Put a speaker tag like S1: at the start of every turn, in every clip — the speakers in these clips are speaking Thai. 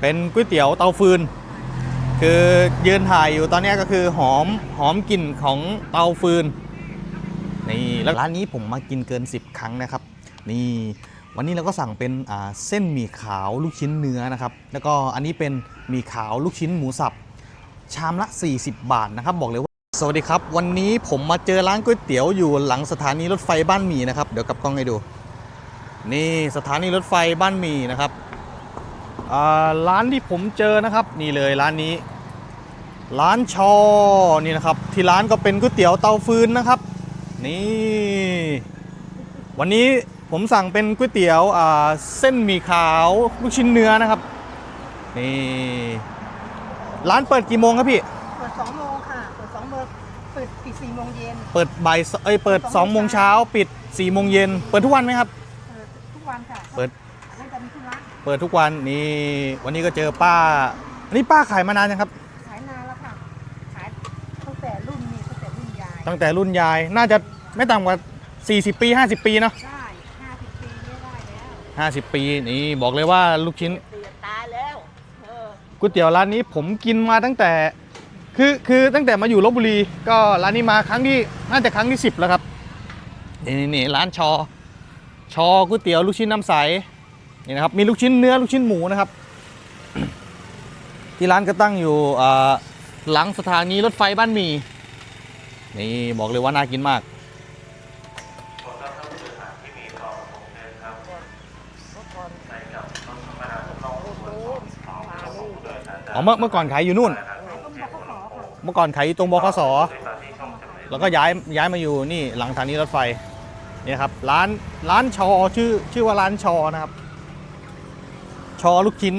S1: เป็นก๋วยเตี๋ยวเตาฟืน คือยืนถ่ายอยู่ตอนนี้ก็คือหอมหอมกลิ่นของเตาฟืนนี่แล้วร้านนี้ผมมากินเกิน 10 ครั้งนะครับ นี่วันนี้เราก็สั่งเป็นเส้นหมี่ขาวลูกชิ้นเนื้อนะครับ แล้วก็อันนี้เป็นหมี่ขาวลูกชิ้นหมูสับชามละ 40 บาทนะครับ บอกเลยว่าสวัสดีครับ วันนี้ผมมาเจอร้านก๋วยเตี๋ยวอยู่หลังสถานีรถไฟบ้านหมี่นะครับ เดี๋ยวกลับกล้องให้ดู นี่สถานีรถไฟบ้านหมี่นะครับ ร้านที่ผมเจอนะครับนี่เลยร้านนี้ ร้านชอนี่นะครับ ที่ร้านก็เป็นก๋วยเตี๋ยวเตาฟืนนะครับ นี่ วันนี้ผมสั่งเป็นก๋วยเตี๋ยวอ่าเส้นหมี่ขาวลูกชิ้นเนื้อนะครับนี่ร้านเปิดกี่โมงครับพี่
S2: เปิด2โมงค่ะเปิด2โมงเปิดปิด4โมงเย็น
S1: เปิดบ่ายสเอ้ยเปิด2โมงเช้าปิด4โมงเย็นเปิดทุกวันไหมครับ
S2: เปิดทุกวันค่ะ
S1: เปิด
S2: ตั้งแต่มีธุระ
S1: เปิดทุกวันนี่วันนี้ก็เจอป้า อันนี้ป้าขายมานานยังครับ
S2: ขายนานแล้วค่ะ ขายตั้งแต่รุ่นนี้ตั้งแต่รุ่นยาย
S1: ตั้งแต่รุ่นยายน่าจะไม่ต่ำกว่า 40 ปี 50 ปีเนาะ
S2: ได้50ปีเนี่ยได้แล้ว
S1: 50 ปีนี่บอกเลยว่าลูกชิ้น
S2: เตียตายแล้ว เออ
S1: ก๋วยเตี๋ยวร้านนี้ผมกินมาตั้งแต่ คือคือตั้งแต่มาอยู่ลบบุรีก็ร้านนี้มาครั้งที่น่าจะครั้งที่ 10 แล้วครับนี่นี่นี่ร้านชอ ชอก๋วยเตี๋ยวลูกชิ้นน้ำใส นี่นะครับมีลูกชิ้นเนื้อลูกชิ้นหมูนะครับ ที่ร้านก็ตั้งอยู่หลังสถานีรถไฟบ้านหมีนี่บอกเลยว่าน่ากินมากอ๋อเมื่อเมื่อก่อนขายอยู่นู่น เมื่อก่อนขายอยู่ตรงบคสแล้วก็ย้ายย้ายมาอยู่นี่หลังสถานีรถไฟเนี่ยครับร้านร้านชอชื่อชื่อว่าร้านชอนะครับ ชอลูกชิ้น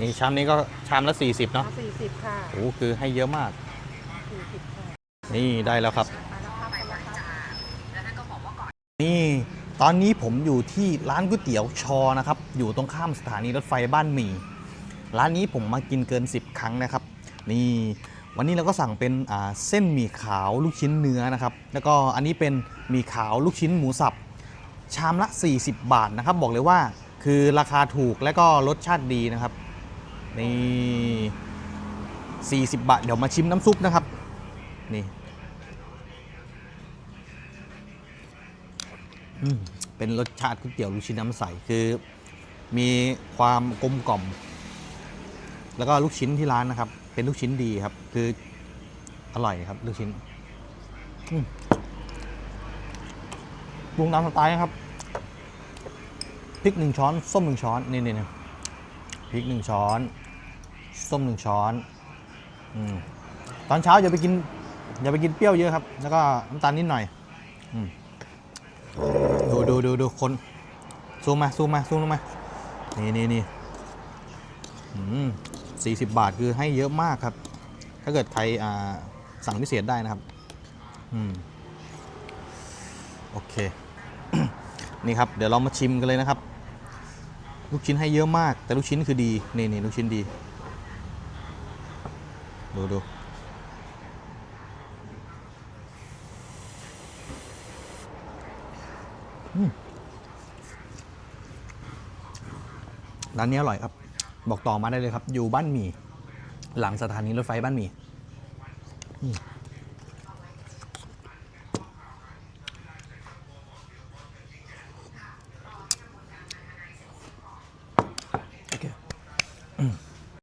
S1: นี่ชามนี้ก็ชามละ 40 เนาะ
S2: 40ค่ะ
S1: โอ้โหคือให้เยอะมาก
S2: 40ค่ะ
S1: นี่ได้แล้วครับ
S2: มาแล้วครับมาแล้วครับ
S1: นี่ตอนนี้ผมอยู่ที่ร้านก๋วยเตี๋ยวชอนะครับ อยู่ตรงข้ามสถานีรถไฟบ้านหมี่ ร้านนี้ผมมากินเกิน 10 ครั้งนะครับ นี่ วันนี้เราก็สั่งเป็นเส้นหมี่ขาวลูกชิ้นเนื้อนะครับ แล้วก็อันนี้เป็นหมี่ขาวลูกชิ้นหมูสับ ชามละ 40 บาทนะครับ บอกเลยว่าคือราคาถูกและก็รสชาติดีนะครับนี่40 บาท เดี๋ยวมาชิมน้ำซุปนะครับ นี่เป็นรสชาติก๋วยเตี๋ยวลูกชิ้นน้ำใสคือ มีความกลมกล่อม แล้วก็ลูกชิ้นที่ร้านนะครับ เป็นลูกชิ้นดีครับ คืออร่อยครับ ลูกชิ้นปรุงตามสไตล์ครับพริกหนึ่งช้อน ส้มหนึ่งช้อนนี่นี่นี่พริกหนึ่งช้อน ส้มหนึ่งช้อนอตอนเช้าอย่าไปกิน อย่าไปกินเปรี้ยวเยอะครับ แล้วก็น้ำตาลนิดหน่อยอดูดูดูดูคนซูมมาซูมมาซูมลงมา นี่นี่นี่ สี่สิบบาทคือให้เยอะมากครับ ถ้าเกิดใครสั่งพิเศษได้นะครับ อืม โอเค นี่ครับ เดี๋ยวเรามาชิมกันเลยนะครับ ลูกชิ้นให้เยอะมาก แต่ลูกชิ้นคือดี นี่นี่ลูกชิ้นดี ดูดูร้านนี้อร่อยครับ บอกต่อมาได้เลยครับ อยู่บ้านหมี่หลังสถานีรถไฟบ้านหมี่